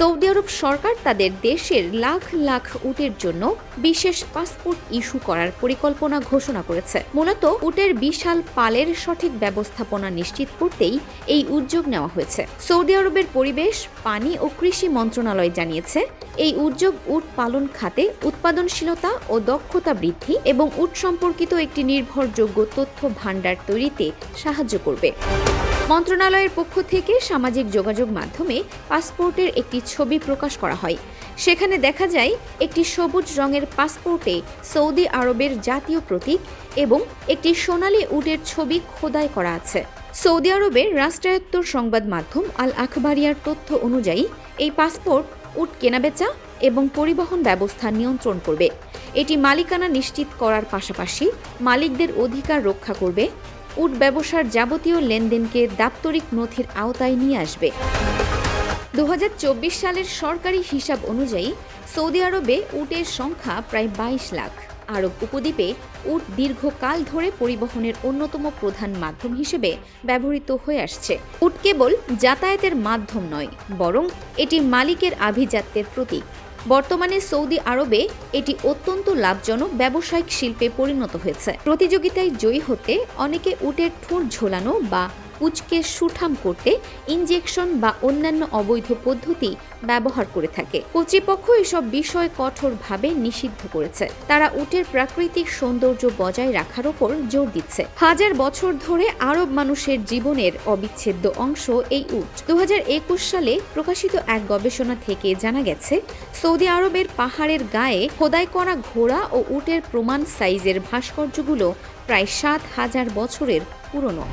Saudi আরব সরকার তাদের দেশের লাখ লাখ উটের জন্য বিশেষ পাসপোর্ট ইস্যু করার পরিকল্পনা ঘোষণা করেছে। মূলত উটের বিশাল পালের সঠিক ব্যবস্থাপনা নিশ্চিত করতেই এই উদ্যোগ নেওয়া হয়েছে। সৌদি আরবের পরিবেশ, পানি ও কৃষি মন্ত্রণালয় জানিয়েছে, এই উদ্যোগ উট পালন খাতে উৎপাদনশীলতা ও দক্ষতা বৃদ্ধি এবং উট সম্পর্কিত একটি নির্ভরযোগ্য তথ্য ভাণ্ডার তৈরিতে সাহায্য করবে। মন্ত্রণালয়ের পক্ষ থেকে সামাজিক যোগাযোগ মাধ্যমে পাসপোর্টের একটি ছবি প্রকাশ করা হয়। সেখানে দেখা যায়, একটি সবুজ রঙের পাসপোর্টে সৌদি আরবের জাতীয় প্রতীক এবং একটি সোনালী উটের ছবি খোদাই করা আছে। সৌদি আরবের রাষ্ট্রায়ত্ত সংবাদ মাধ্যম আল আখবারিয়ার তথ্য অনুযায়ী, এই পাসপোর্ট উট কেনাবেচা এবং পরিবহন ব্যবস্থা নিয়ন্ত্রণ করবে। এটি মালিকানা নিশ্চিত করার পাশাপাশি মালিকদের অধিকার রক্ষা করবে উট ব্যবসার যাবতীয় লেনদেনকে দাপ্তরিক নথির আওতায় নিয়ে আসবে। দু হাজার চব্বিশ সালের সরকারি হিসাব অনুযায়ী সৌদি আরবে উটের সংখ্যা প্রায় বাইশ লাখ। আরব উপদ্বীপে উট দীর্ঘকাল ধরে পরিবহনের অন্যতম প্রধান মাধ্যম হিসেবে ব্যবহৃত হয়ে আসছে। উট কেবল যাতায়াতের মাধ্যম নয়, বরং এটি মালিকের আভিজাত্যের প্রতীক। বর্তমানে সৌদি আরবে এটি অত্যন্ত লাভজনক ব্যবসায়িক শিল্পে পরিণত হয়েছে। প্রতিযোগিতায় জয়ী হতে অনেকে উটের ঠোঁট ঝোলানো বা উচকে সুঠাম করতে ইনজেকশন বা অন্যান্য অবৈধ পদ্ধতি ব্যবহার করে থাকে। কর্তৃপক্ষ এসব বিষয় কঠোরভাবে নিষিদ্ধ করেছে। তারা উটের প্রাকৃতিক সৌন্দর্য বজায় রাখার ওপর জোর দিচ্ছে। হাজার বছর ধরে আরব মানুষের জীবনের অবিচ্ছেদ্য অংশ এই উট। দু হাজার একুশ সালে প্রকাশিত এক গবেষণা থেকে জানা গেছে, সৌদি আরবের পাহাড়ের গায়ে খোদাই করা ঘোড়া ও উটের প্রমাণ সাইজের ভাস্কর্যগুলো প্রায় সাত হাজার বছরের পুরনো।